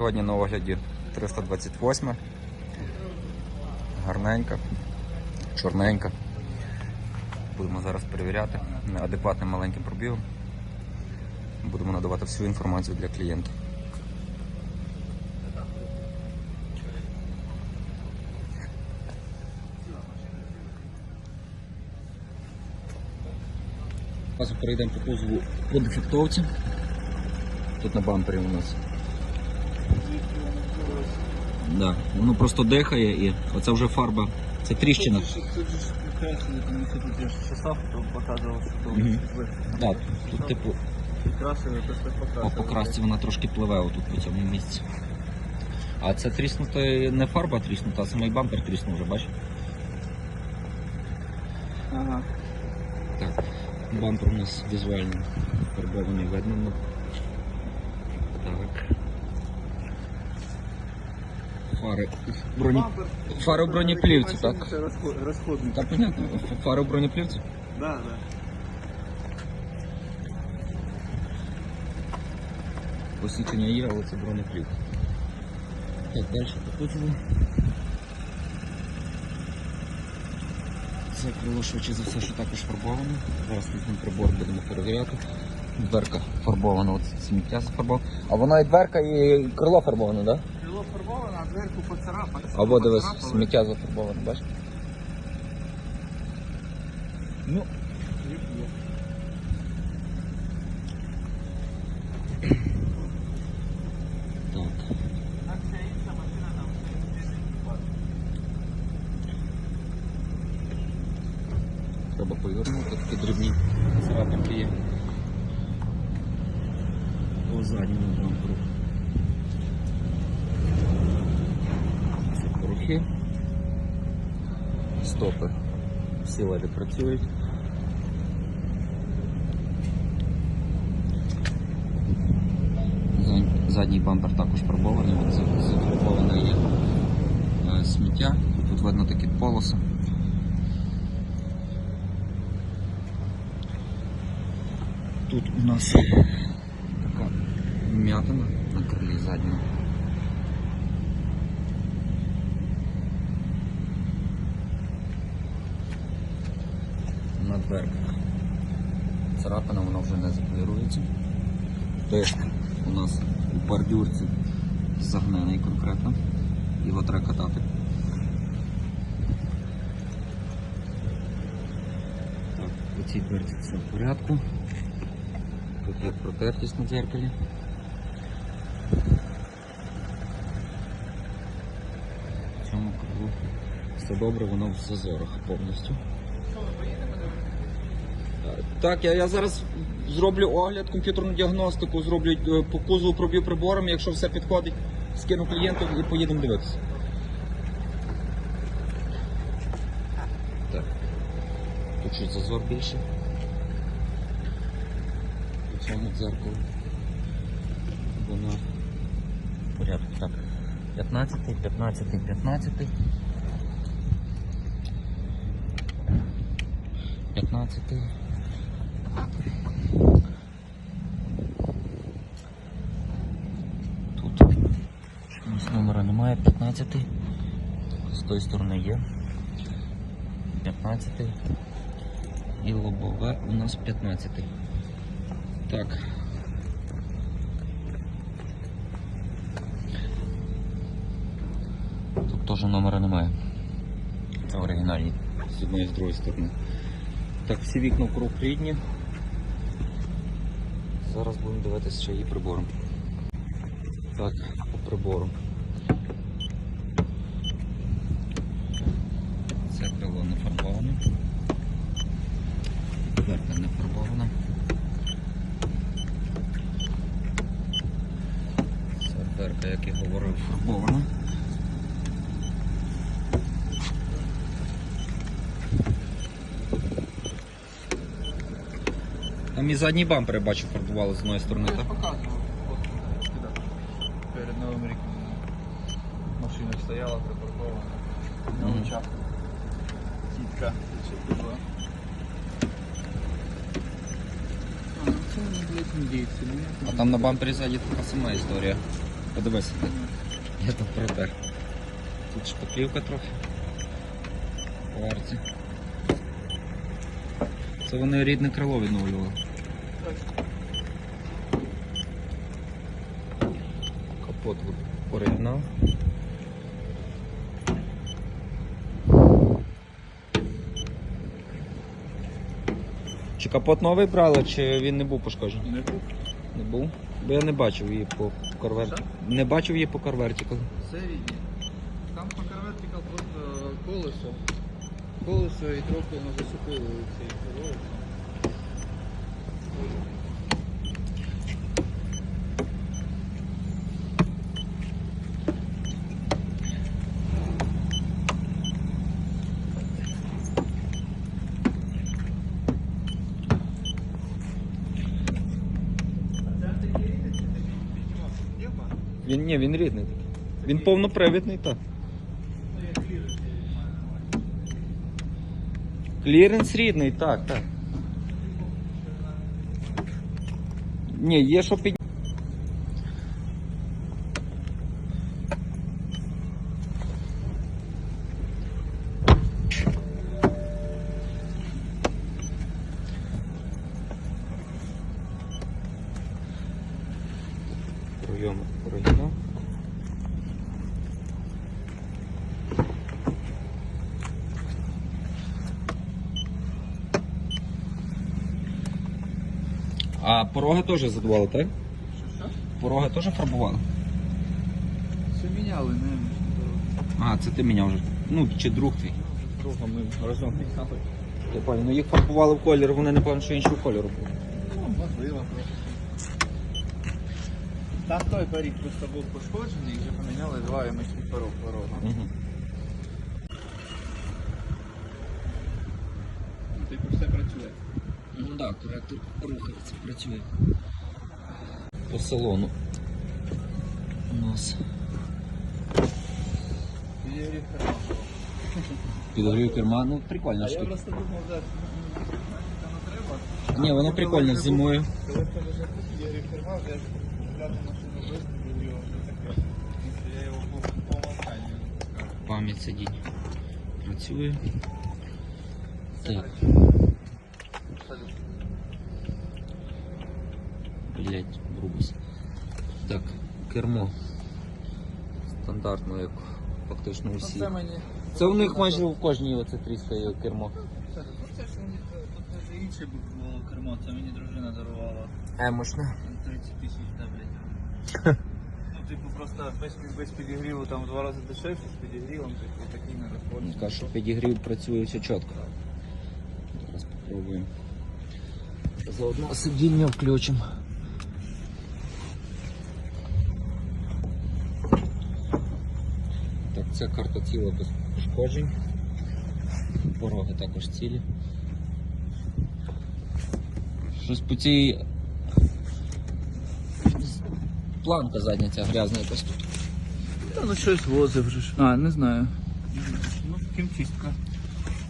Сьогодні на огляді 328. Гарненька, чорненька. Будемо зараз перевіряти адекватним маленьким пробігом. Будемо надавати всю інформацію для клієнта. Перейдемо по кузову по дефектовці. Тут на бампері у нас. Да, воно просто дихає і оце вже фарба. Це тріщина. Тут же красили, тому що тут я ж состав показував, що то Мгм. Так, тут типу то по покрасці вона трошки пливе отут по цьому місці. А це тріснута не фарба тріснута, а самий бампер тріснув вже, бачиш? Ага. Так, бампер у нас візуально фарбований видно. ну. Так. Фари. Броні... Фари бронеплівці, так? Розходник. Так, понятно. Фари бронеплівці? Да, да. Посічення є, але це бронеплівка. Так, далі по. Це крило швидше за все, що також фарбоване. Зараз візьмемо прибор, будемо перевіряти. Дверка фарбована, от сміття зафарбоване. А вона і дверка, і крило фарбоване, так? Да? Фарбоване, а дверку поцарапати. Або дивись, сміття зафарбоване, бачиш? Ну, так. Треба повернути, такі дрібні царапинки є. По задньому бамперу. Це порохи. Стопи. Всі леди працюють. Зад- Задній бампер також фарбований, от за- зафарбоване є е, сміття. Тут видно такі полоси. Тут у нас така м'ятина на крилі задньому. На. Царапина вона вже не заполірується. Диск у нас у бордюрці загнений конкретно. Його треба катати. Так, у цій дверці все в порядку. Тут є протертість на дзеркалі. В цьому кругу все добре, воно в зазорах повністю. Так, я, я зараз зроблю огляд, комп'ютерну діагностику, зроблю е, по кузову проб'ю прибором, якщо все підходить, скину клієнту і поїдемо дивитися. Так. Тут щось зазор більше. У цьому дзеркалу. Воно в порядку. Так. 15, 15, 15. 15. Тут чомусь номера немає. 15. З тої сторони є. 15. І лобове у нас 15. Так. Тут теж номера немає. Оригінальні. З одної і з другої сторони. Так, всі вікна вкруг рідні. Зараз будемо дивитися ще і прибором. Так, по прибору. Це крило не фарбоване. Дверка не фарбована. Це дверка, як я говорив, фарбована. Там і задній бампер, я бачу, фарбували з одної сторони, Я так? показував. Перед Новим роком машина стояла припаркована. На Мгм. очах. Тітка. А, ну це, блядь, індійці. Ну, як А там на бампері ззаді така сама історія. Подивися. Я там протер. Тут шпаклівка трохи. По арці. Це вони рідне крило відновлювали. Капот оригінал. Чи капот новий брали, чи він не був пошкоджений? Не був. Не був? Бо я не бачив її по карверті. Не бачив її по карвертіку. Це рідні. Там по карветиках просто колесо. Колесо і трохи воно цією цей колесо. Він ні, він рідний. Він повнопривідний, так. Кліренс рідний, так, так. Ні, є що під. А пороги теж задували, так? Що? Пороги теж фарбували? Все міняли, не А, це ти міняв вже. Ну, чи друг твій. Друга ми разом міняли. Я понял. Ну їх фарбували в колір, вони напевно, що іншого кольору були. Ну, можливо, просто. Там той парік просто був пошкоджений і вже поміняли два ямичні порог порога. Угу. рухається, працює. По салону. У нас Підігрів керма. підогрів керма. Ну, прикольна А я штука. просто думав, що не треба. Ні, воно прикольне зимою. Коли в тебе вже підігрів керма, вже взяти машину виставив його, вже таке. Я його по по умовканню. Пам'ять сидінь. Працює. Так. Блять, брубус. Так, кермо. Стандартно, як фактично Ну, усі. Це мені. Це у них майже в кожній оце тріскає кермо. Це, ну, це ж мені тут вже інше було кермо, це мені дружина дарувала. Емошне. Там 30 тисяч, да, блядь. Ну, типу, просто без, без підігріву там в два рази дешевше, з підігрівом, типу, такий не розходить. Каже, що підігрів працює все чітко. Зараз спробуємо. Заодно сидіння включимо. Ця карта ціла без пошкоджень. Пороги також цілі. Щось по цій. Планка задня ця грязна якась тут. Та ну щось возив вже ж. А, не знаю. Ну, хімчистка.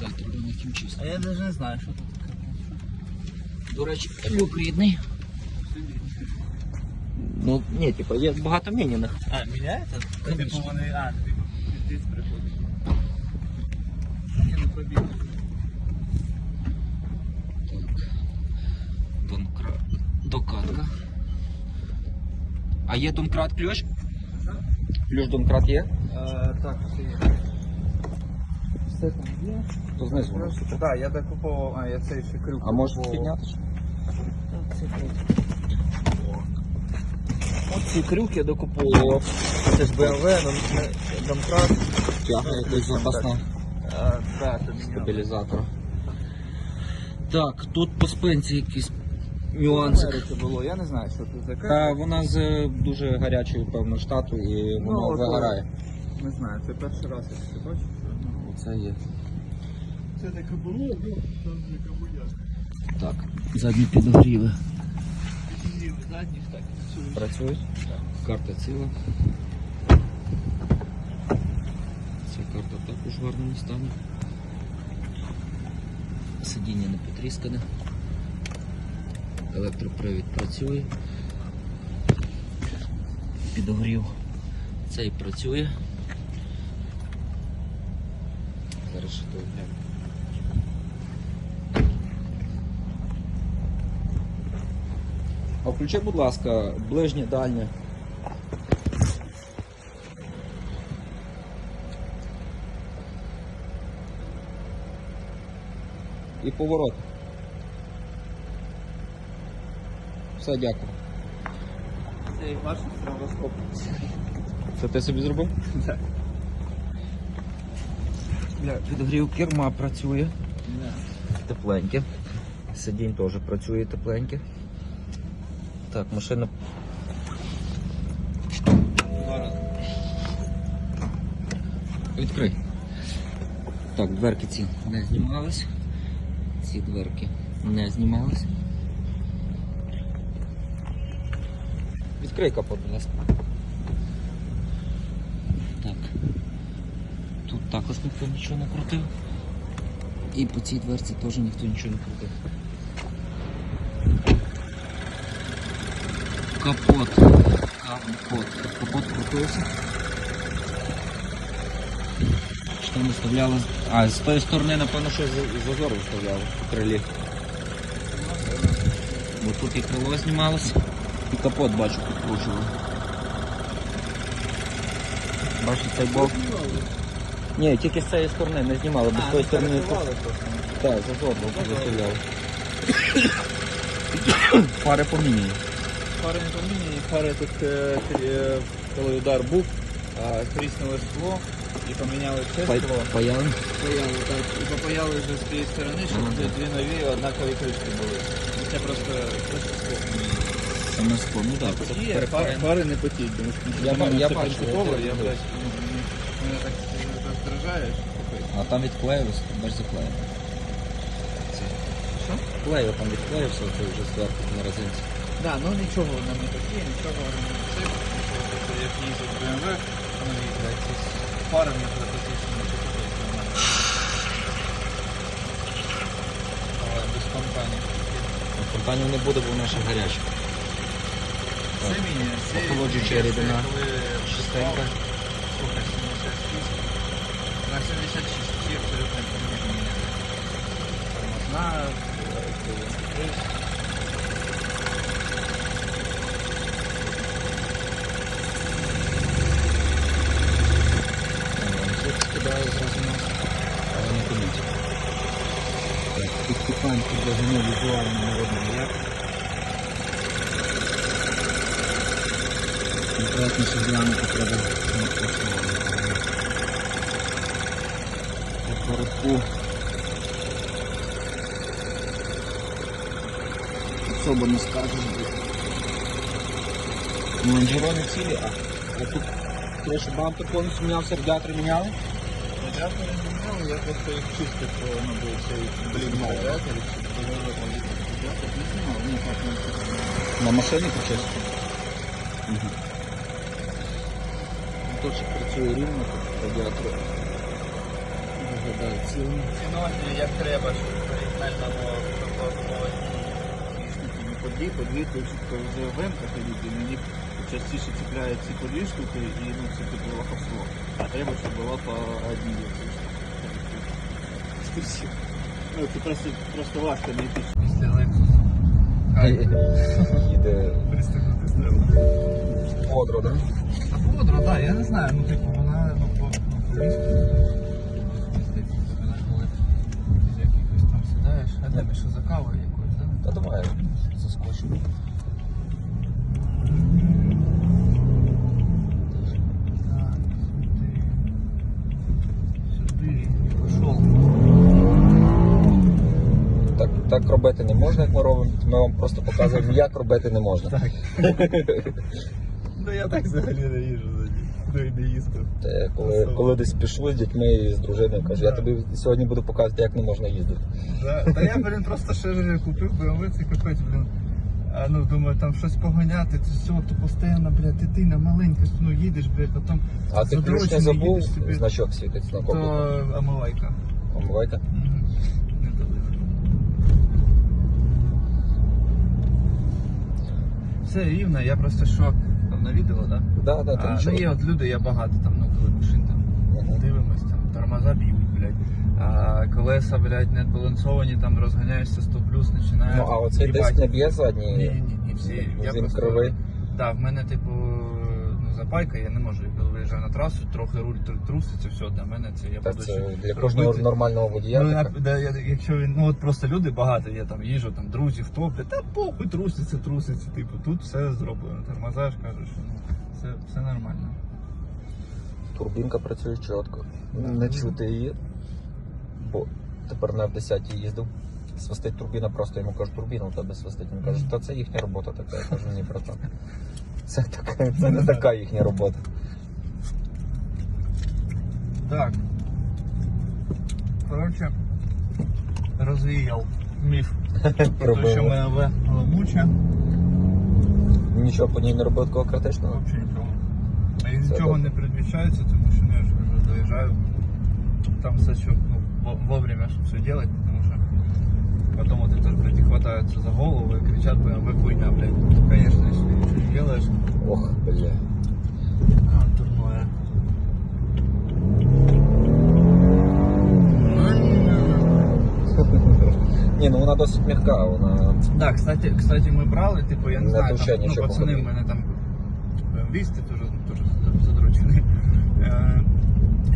Так, треба на хімчистку. А я навіть не знаю, що тут таке. До речі, люк рідний. Ну, ні, типу, є багато міняних. А? Конечно. Типу вони, а, піздець приходить. Ні, ну пробіг. Так. Донкрат. Докатка. А є донкрат ключ? Ключ донкрат є? Е, Так, все є. Все там є. То знизу. воно. Так, да, я докуповував, а я цей ще крюк. А можеш докуповував. підняти? ще? От ці крюки докуповував. Це ж BMW, домкрат. Тяга якась запасна. Так. Стабілізатор. Так, тут по спинці якісь нюанси. Америці було, я не знаю, що тут таке. Та вона з е, дуже гарячої, певно, штату і воно Ну, от, вигорає. Не знаю, це перший раз, як ти бачиш. ну, Оце є. Це таке було, ну, там не кому. Так, задні підогріви. Підігрів задніх, так. Працюють? Карта ціла. Ця карта також в стані. Сидіння не потріскане. Електропривід працює. підогрів. Цей працює. Зараз ще то гляну. А включи, будь ласка, ближнє, дальнє. Поворот. Все, дякую. Це і ваш стромбоскоп. Це ти собі зробив? Так. Бля, підогрів керма працює. Тепленьке. Сидінь теж працює тепленьке. Так, машина. Відкрий. Так, дверки ці не знімались. Ці дверки не знімались. Відкрий капот, будь ласка. Так. Тут також ніхто нічого не крутив. І по цій дверці теж ніхто нічого не крутив. Капот. Капот. Капот крутився. Що там виставляли? А, з тої сторони, напевно, за- зазор виставляли по крилі. Бо тут і крило знімалося. І капот бачу підкручували. Бачу цей болт. Ні, тільки з цієї сторони не знімали, бо з тої сторони. Так, зазор був виставляли. Фари поміняні. Фари не поміняні, фари тут, е, е, коли удар був, а, тріснуло скло і поміняли це скло. Паяли. Паяли, так. І попаяли вже з тієї сторони, щоб Ага. дві- нові однакові кришки були. Це просто. Саме скло. Ну так, Потіє, перефарено. фари не потіють, тому що Я для я бачу, принципово, я я, блядь, ну, мене так роздражає. А там відклеїлось, бач заклеїло. Що? Клею там відклеївся, то вже зверху на резинці. Да, ну нічого воно не таке, нічого воно не це. Як їздить BMW, воно їздить з фарами запозичені, що таке нормально. Але без компанії. Компанії не буде, бо вона ще гаряча. Це міні, це Охолоджуюча це рідина. коли Чистенька. Слухай, 76. На 76 всі абсолютно не міняли. Тормозна, криш. Тут скидаю зразу нас, але не помітив. Так, підступаємо під довжину візуально не видно ніяк. Конкретніше глянути треба на коротку. Особо не скажеш. Ну, лонжерони цілі, а, тут трохи бампер повністю мінявся, радіатори міняли. Радіатори не міняли, я просто їх чистив, то воно був цей блін радіатор, і радіатор не знімав, ну так не. На машині почистити? Угу. Тут працює рівно, радіатор виглядає цілим. Синонімі, як треба, щоб оригінального такого по дві, по дві, то чітко вже в ідуть, мені частіше цепляють ці по дві штуки, і ну це типу лоховство. А треба, щоб було по одній. Ну, це просто, просто важко знайти. Після Lexus. Їде Пристегнути стрелу. бодро, так? А подро, так, я не знаю, ну типу вона ну, якихось там сідаєш, а тебе що за кавою якоюсь, да? Та давай. Так. Пішов. Так, так робити не можна, як ми робимо. Ми вам просто показуємо, як робити не можна. Так. Ну я так взагалі не їжу за ним. Ну і не їздив. Те, коли, коли десь пішли з дітьми і з дружиною, кажу, я тобі сьогодні буду показувати, як не можна їздити. Да. Та я, блін, просто ще ж купив BMW, це капець, блін. А ну думаю, там щось поганяти, це все, то постійно, блядь, дитина маленька, ну їдеш, блядь, потім А ти ключ не задрочений, забув, їдеш собі. значок світить на то копі. омивайка. Омивайте. Мгм. Не далеко. Все рівно, я просто що на відео, так? Да, да, А, там ну є от люди, я багато там, ну коли машин там ага. дивимось, там тормоза б'ють, блядь. А колеса, блядь, не балансовані, там розганяєшся 100 плюс, починаєш. Ну, а оцей десь не б'є задні. ні, ні, ні, всі. Я просто. Так, в мене, типу, ну, запайка, я не можу, коли виїжджаю на трасу, трохи руль труситься, все, для мене це я буду це для кожного робити. нормального водія. Ну, така. я, да, я, якщо він, ну от просто люди багато, я там їжу, там друзі, хто, бля, та похуй труситься, труситься, типу, тут все зроблено. Тормозаєш, кажеш, що ну, все, все нормально. Турбінка працює чітко. Не чути її. Бо тепер на F10 їздив. Свистить турбіна, просто йому кажуть, турбіна у тебе свистить. Він каже, та це їхня робота така. Я кажу, ні, братан. Це така, це не така їхня робота. Так. Коротше, розвіяв міф про те, Пробило. що МВ гламуче. Нічого по ній не робив такого критичного. Взагалі нічого. І Це нічого добре. не передбачається, тому що ну, я ж вже доїжджаю. Там все, що ну, во- вовремя щоб все делать, тому що потом вот это, блядь, и хватаются за голову и кричат, прям, вы хуйня, блядь. Конечно, если ничего не делаешь. Ох, бля. Ні, ну вона досить м'яка, вона. Да, кстати, кстати, ми брали, типу, я не Не знаю, там, ну, пацани в мене там вісти теж, теж задручені. Е,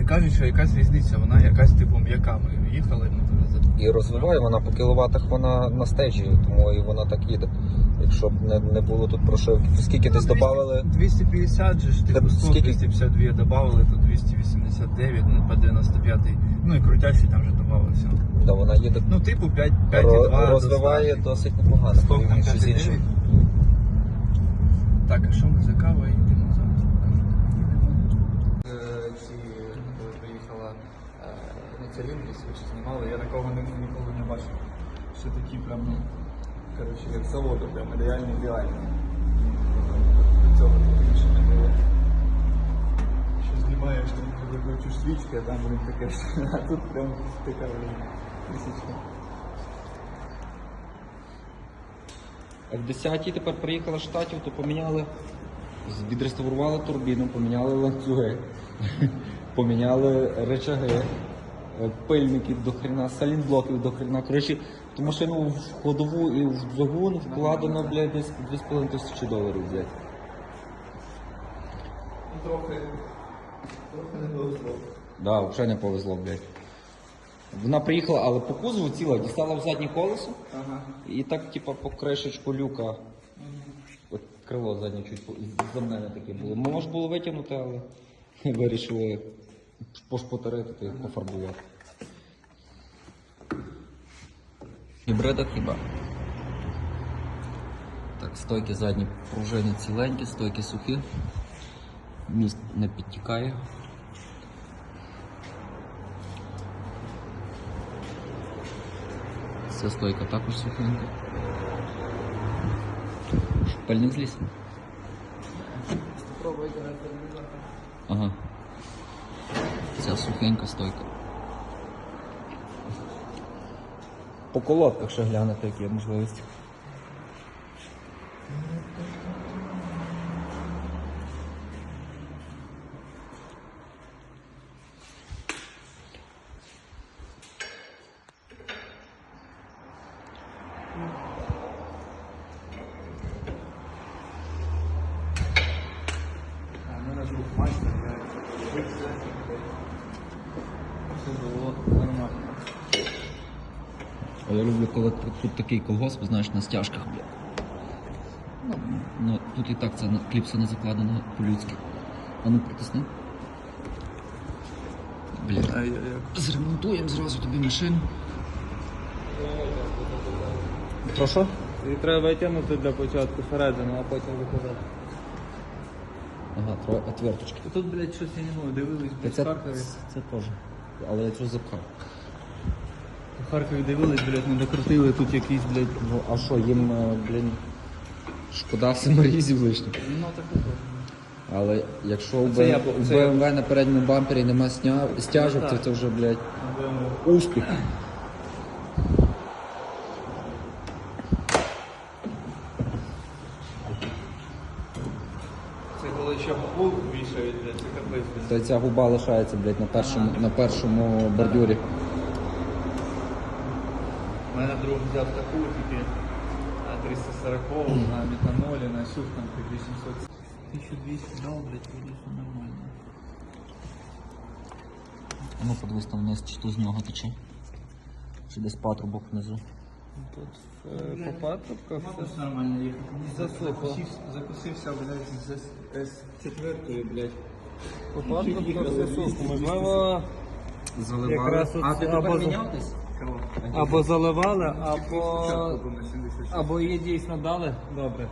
І кажуть, що якась різниця, вона якась типу м'яка. Ми їхали, ну, І розвиває вона по кіловатах вона на стежі, тому і вона так їде. Якщо б не, не було тут прошивки, скільки десь Ну, 200 додавали? 250 же ж, типу 100, скільки? 252 добавили, тут 289, ну по 95. Ну і крутящий там вже додавався. Да, вона їде Ну, типу 5, ро- 5,2 розвиває досить непогано порівняно з 5,9. іншим. Так, а що ми за кавою йдемо зараз? Е, Ці, коли приїхала е, на циліндрі, свічі знімали, я такого ніколи не бачив. Що такі прям, ну, коротше, як заводу, прям реальні. До цього таке не було. Що знімаєш, там викручуєш свічки, а там, блін, таке, а тут прям така, блін. А в 10 тепер приїхала з штатів, то поміняли, відреставрували турбіну, поміняли ланцюги, поміняли речаги, е, пильників до хрена, салінблоків до хрена. Коротше, ту машину в ходову і в двигун вкладено, блядь, десь 2,5 тисячі доларів, блядь. Трохи, трохи не повезло. Да, взагалі не повезло, блядь. Вона приїхала, але по кузову ціла, дістала в заднє колесо. Ага. І так, типа, по кришечку люка. От крило заднє чуть по- за мене таке було. Може було витягнути, але вирішили пошпотарити та й пофарбувати. Гібрида хіба. Так, стойки задні пружини ціленькі, стойки сухі. Міст не підтікає. Ця стойка також сухенька. Пальник зліз? Ага. Ця сухенька стойка. По колодках ще глянути, які є можливості. А, ну, наш бухмастер, я робив все. Все було нормально. А я люблю, коли тут, такий колгосп, знаєш, на стяжках, бля. Ну, ну, тут і так це на- кліпса не закладена по-людськи. А ну притисни. Бля. А я, я... Зремонтуємо зразу тобі машину. Прошу? І треба витягнути для початку всередину, а потім виходити. Ага, троє отверточки. Тут, блядь, щось я не можу, дивились, блядь, в Це, Харкові. це теж. Але я цього запхав. В Харкові дивились, блядь, не докрутили, тут якийсь, блядь, Ну, а що, їм, е, блін, шкода саморізів лишніх. ну таке. Але якщо у Це я- Б- у це я- BMW на передньому бампері нема сня... стяжок, Ну, то це вже, блядь, успіх. Це коли ще губу вішають, блядь, це капець, блядь. Та ця губа лишається, блядь, на першому, на першому бордюрі. У мене друг взяв таку тільки на 340 на метанолі, на сюх там 800. 1200 дал, блядь, все нормально. Ну подивись там вниз, чи то з нього тече. Чи десь патрубок внизу. Тут е, по патрубках все нормально їхати. Засипало. Закусився, блядь, з С4, блядь. по патрубках все сухо. Можливо, Заливали. Якраз от а ти тепер міняв десь? Або заливали, або, на 76. або її дійсно дали добре.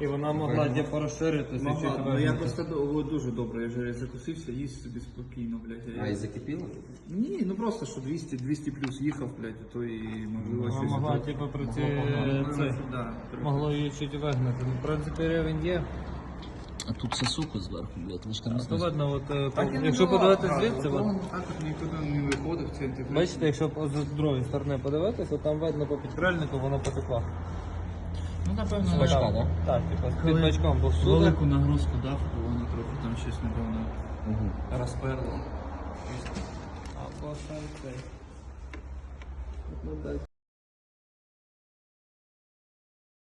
І вона могла типу розширитися. Ну я просто дуже добре, я вже закусився, їсть собі спокійно, блядь. а А, і закипіло? Ні, ну просто що 200, 200 плюс їхав, блядь, то і можливо щось. могла типу про ці Могла, це. да. Могло її чуть вигнати. Ну, В принципі, рівень є. А тут все сухо зверху, блядь, лишка не То видно, от, е, Так якщо подивитися звідси, от так от нікуди не виходив в центрі. бачите, якщо по- з другої сторони подивитися, то там видно по підкрильнику, воно потекло. Ну, напевно, З бачка? Так, типу, з Коли під бачком був суди. велику нагрузку дав, то воно трохи там щось, напевно, Угу. розперло. Або сам цей. Ну,